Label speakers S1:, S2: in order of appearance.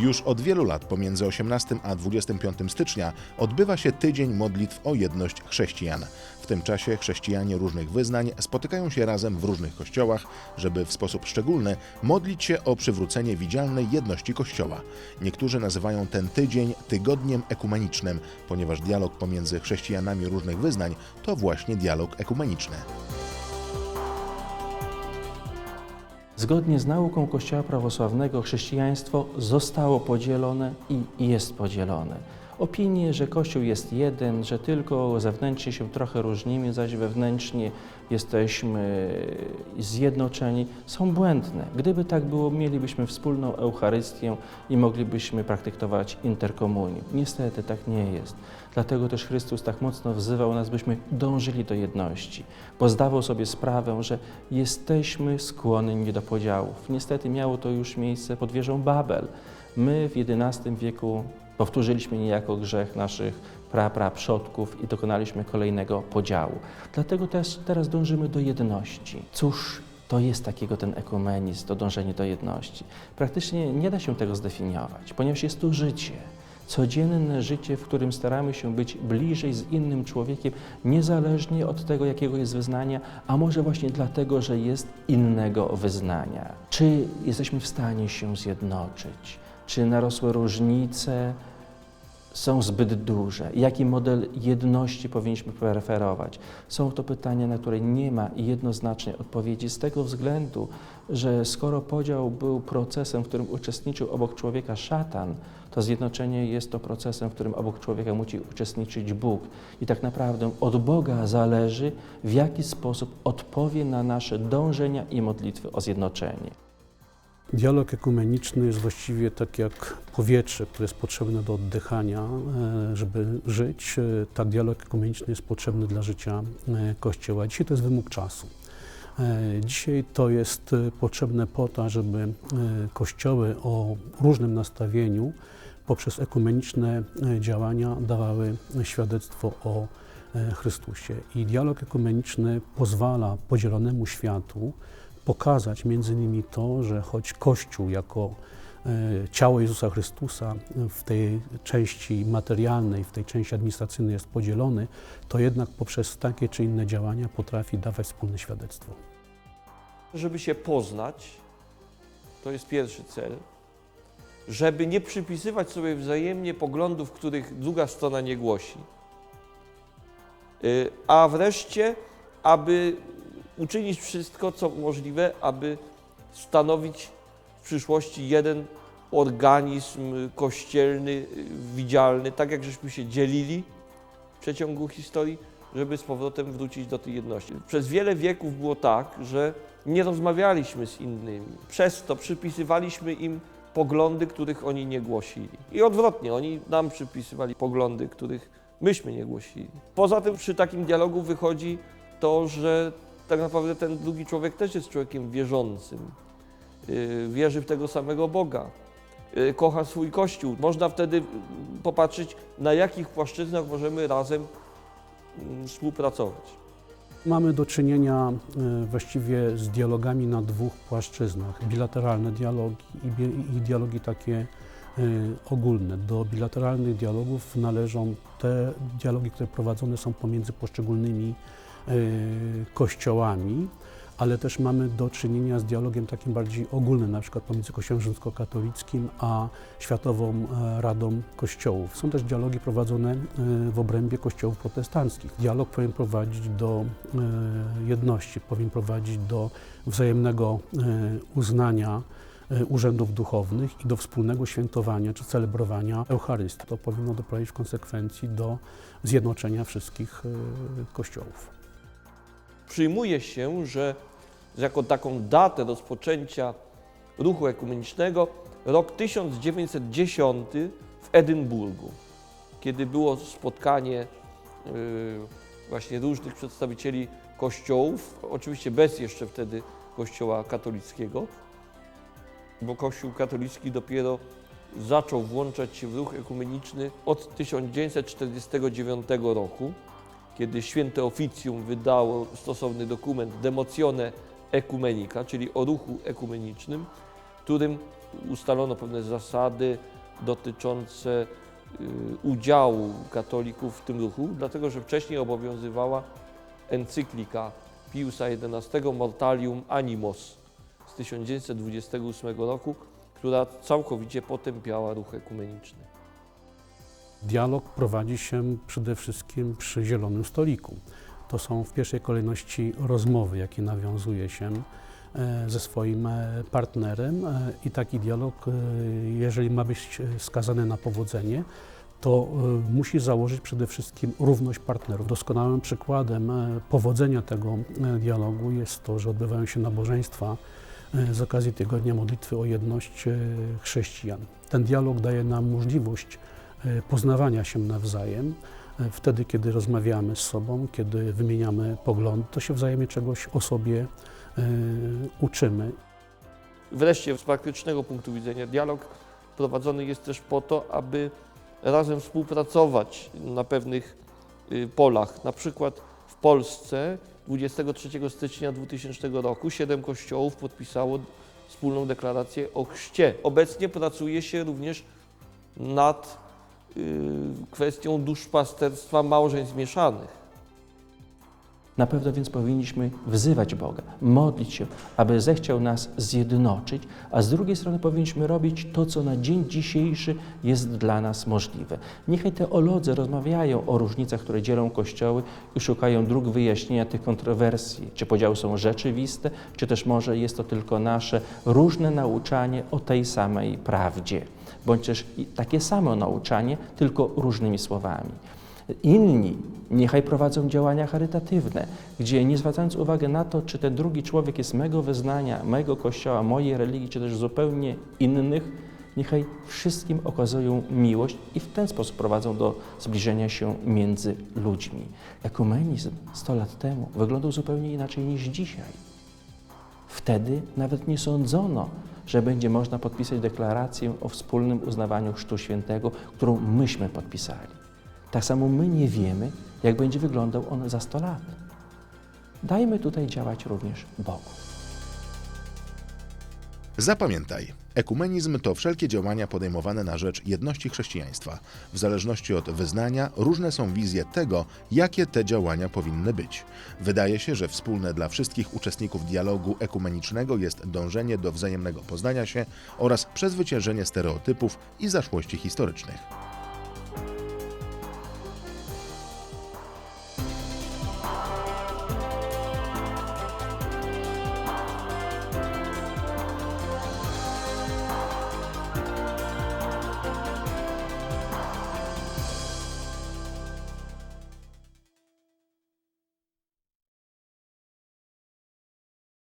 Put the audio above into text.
S1: Już od wielu lat pomiędzy 18 a 25 stycznia odbywa się Tydzień Modlitw o Jedność Chrześcijan. W tym czasie chrześcijanie różnych wyznań spotykają się razem w różnych kościołach, żeby w sposób szczególny modlić się o przywrócenie widzialnej jedności Kościoła. Niektórzy nazywają ten tydzień tygodniem ekumenicznym, ponieważ dialog pomiędzy chrześcijanami różnych wyznań to właśnie dialog ekumeniczny.
S2: Zgodnie z nauką Kościoła prawosławnego chrześcijaństwo zostało podzielone i jest podzielone. Opinie, że Kościół jest jeden, że tylko zewnętrznie się trochę różnimy, zaś wewnętrznie jesteśmy zjednoczeni, są błędne. Gdyby tak było, mielibyśmy wspólną Eucharystię i moglibyśmy praktykować interkomunię. Niestety tak nie jest. Dlatego też Chrystus tak mocno wzywał nas, byśmy dążyli do jedności, bo zdawał sobie sprawę, że jesteśmy skłonni do podziałów. Niestety miało to już miejsce pod wieżą Babel. My w XI wieku powtórzyliśmy niejako grzech naszych pra, pra przodków i dokonaliśmy kolejnego podziału. Dlatego też teraz dążymy do jedności. Cóż to jest takiego ten ekumenizm, to dążenie do jedności? Praktycznie nie da się tego zdefiniować, ponieważ jest to życie. Codzienne życie, w którym staramy się być bliżej z innym człowiekiem, niezależnie od tego, jakiego jest wyznania, a może właśnie dlatego, że jest innego wyznania. Czy jesteśmy w stanie się zjednoczyć? Czy narosłe różnice są zbyt duże? Jaki model jedności powinniśmy preferować? Są to pytania, na które nie ma jednoznacznej odpowiedzi, z tego względu, że skoro podział był procesem, w którym uczestniczył obok człowieka szatan, to zjednoczenie jest to procesem, w którym obok człowieka musi uczestniczyć Bóg. I tak naprawdę od Boga zależy, w jaki sposób odpowie na nasze dążenia i modlitwy o zjednoczenie.
S3: Dialog ekumeniczny jest właściwie tak jak powietrze, które jest potrzebne do oddychania, e, żeby żyć. E, Tak dialog ekumeniczny jest potrzebny dla życia e, Kościoła. Dzisiaj to jest wymóg czasu. Dzisiaj to jest potrzebne po to, żeby kościoły o różnym nastawieniu poprzez ekumeniczne działania dawały świadectwo o Chrystusie. I dialog ekumeniczny pozwala podzielonemu światu pokazać między innymi to, że choć Kościół jako e, ciało Jezusa Chrystusa w tej części materialnej, w tej części administracyjnej jest podzielony, to jednak poprzez takie czy inne działania potrafi dawać wspólne świadectwo.
S4: żeby się poznać, to jest pierwszy cel, żeby nie przypisywać sobie wzajemnie poglądów, których druga strona nie głosi, Y, a wreszcie, aby uczynić wszystko, co możliwe, aby stanowić w przyszłości jeden organizm kościelny, widzialny, tak jak żeśmy się dzielili w przeciągu historii, żeby z powrotem wrócić do tej jedności. Przez wiele wieków było tak, że nie rozmawialiśmy z innymi. Przez to przypisywaliśmy im poglądy, których oni nie głosili. I odwrotnie, oni nam przypisywali poglądy, których myśmy nie głosili. Poza tym przy takim dialogu wychodzi to, że tak naprawdę ten drugi człowiek też jest człowiekiem wierzącym. Yy, Wierzy w tego samego Boga. Yy, Kocha swój Kościół. Można wtedy popatrzeć, na jakich płaszczyznach możemy razem mm, współpracować.
S3: Mamy do czynienia e, właściwie z dialogami na dwóch płaszczyznach. Bilateralne dialogi i, dialogi takie ogólne. Do bilateralnych dialogów należą te dialogi, które prowadzone są pomiędzy poszczególnymi kościołami, ale też mamy do czynienia z dialogiem takim bardziej ogólnym, na przykład pomiędzy Kościołem rzymskokatolickim a Światową e, Radą Kościołów. Są też dialogi prowadzone e, w obrębie kościołów protestanckich. Dialog powinien prowadzić do e, jedności, powinien prowadzić do wzajemnego e, uznania e, urzędów duchownych i do wspólnego świętowania czy celebrowania Eucharystii. To powinno doprowadzić w konsekwencji do zjednoczenia wszystkich e, kościołów.
S4: Przyjmuje się, że jako taką datę rozpoczęcia ruchu ekumenicznego rok 1910 w Edynburgu, kiedy było spotkanie y, właśnie różnych przedstawicieli kościołów, oczywiście bez jeszcze wtedy kościoła katolickiego, bo kościół katolicki dopiero zaczął włączać się w ruch ekumeniczny od 1949 roku kiedy święte oficjum wydało stosowny dokument Democjone Ecumenica, czyli o ruchu ekumenicznym, którym ustalono pewne zasady dotyczące y, udziału katolików w tym ruchu, dlatego że wcześniej obowiązywała encyklika Piusa XI Mortalium Animos z 1928 roku, która całkowicie potępiała ruch ekumeniczny.
S3: Dialog prowadzi się przede wszystkim przy zielonym stoliku. To są w pierwszej kolejności rozmowy, jakie nawiązuje się e, ze swoim e, partnerem e, i taki dialog, jeżeli ma być skazany na powodzenie, to musi założyć przede wszystkim równość partnerów. Doskonałym przykładem powodzenia tego dialogu jest to, że odbywają się nabożeństwa z okazji Tygodnia Modlitwy o Jedność Chrześcijan. Ten dialog daje nam możliwość poznawania się nawzajem. E, Wtedy, kiedy rozmawiamy z sobą, kiedy wymieniamy poglądy, to się wzajemnie czegoś o sobie e, uczymy.
S4: Wreszcie z praktycznego punktu widzenia dialog prowadzony jest też po to, aby razem współpracować na pewnych y, polach. Na przykład w Polsce 23 stycznia 2000 roku siedem kościołów podpisało wspólną deklarację o chrzcie. Obecnie pracuje się również nad kwestią duszpasterstwa małżeństw mieszanych.
S2: Na pewno więc powinniśmy wzywać Boga, modlić się, aby zechciał nas zjednoczyć, a z drugiej strony powinniśmy robić to, co na dzień dzisiejszy jest dla nas możliwe. Niechaj teolodzy rozmawiają o różnicach, które dzielą kościoły i szukają dróg wyjaśnienia tych kontrowersji, czy podziały są rzeczywiste, czy też może jest to tylko nasze różne nauczanie o tej samej prawdzie, bądź też takie samo nauczanie, tylko różnymi słowami. Inni niechaj prowadzą działania charytatywne, gdzie nie zwracając uwagi na to, czy ten drugi człowiek jest mego wyznania, mego kościoła, mojej religii, czy też zupełnie innych, niechaj wszystkim okazują miłość i w ten sposób prowadzą do zbliżenia się między ludźmi. Ekumenizm 100 lat temu wyglądał zupełnie inaczej niż dzisiaj. Wtedy nawet nie sądzono, że będzie można podpisać deklarację o wspólnym uznawaniu Chrztu Świętego, którą myśmy podpisali. Tak samo my nie wiemy, jak będzie wyglądał on za 100 lat. Dajmy tutaj działać również Bogu.
S1: Zapamiętaj, ekumenizm to wszelkie działania podejmowane na rzecz jedności chrześcijaństwa. W zależności od wyznania różne są wizje tego, jakie te działania powinny być. Wydaje się, że wspólne dla wszystkich uczestników dialogu ekumenicznego jest dążenie do wzajemnego poznania się oraz przezwyciężenie stereotypów i zaszłości historycznych.